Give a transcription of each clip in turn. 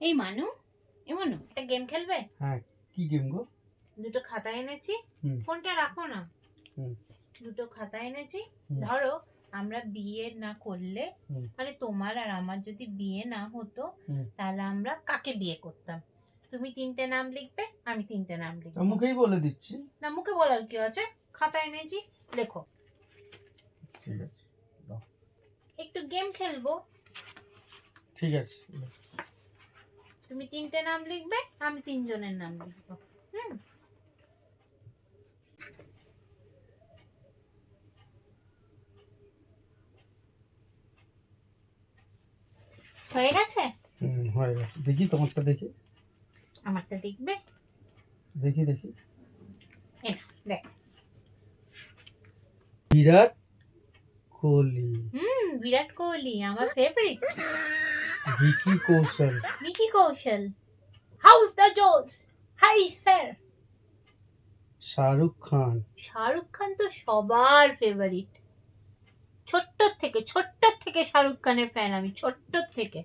এই মানু এ মানু একটা গেম খেলবে? হ্যাঁ কি গেম গো? দুটো খাতা এনেছি ফোনটা রাখো না। দুটো খাতা এনেছি। ধরো আমরা বিয়ে না করলে মানে তোমার আর আমার যদি বিয়ে না হতো তাহলে আমরা কাকে বিয়ে করতাম? তুমি তিনটে নাম লিখবে আমি তিনটে নাম লিখব। মুখেই বলে দিচ্ছি। না মুখে বলার কি আছে? খাতা এনেছি লেখো। ঠিক আছে একটু গেম খেলব। ঠিক আছে তুমি তিনটে নাম লিখবে আমি তিনজনের নাম লিখব। হুম? হয়ে গেছে? হুম হয়ে গেছে। দেখি তোমারটা দেখি। আমারটা দেখবে? দেখি দেখি। দেখ। বিরাট কোহলি। হুম বিরাট কোহলি আমার favourite Vicky Kaushal Micky Kaushal how's the josh hi sir Shahrukh Khan Shahrukh Khan তো সবার ফেভারিট ছোট্ট থেকে ছোট্ট থেকে শাহরুখ খানের ফ্যান আমি ছোট্ট থেকে।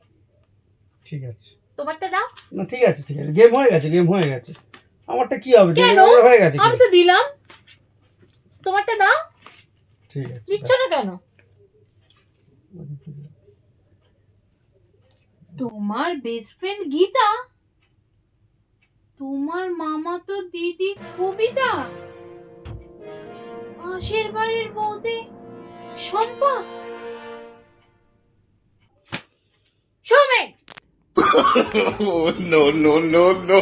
ঠিক আছে। তোমারটা দাও। না ঠিক আছে ঠিক আছে। গেম হয়ে গেছে গেম হয়ে গেছে। আমারটা কি হবে? কেন? হয়ে গেছে আমি। তো দিলাম। তোমারটা দাও। ঠিক আছে দিচ্ছ না কেন? তোমার বেস্ট ফ্রেন্ড গীতা তোমার মামা তো দিদি কবিতা পাশের বাড়ির বৌদি Shampa Soumen Oh, no, no, no, no.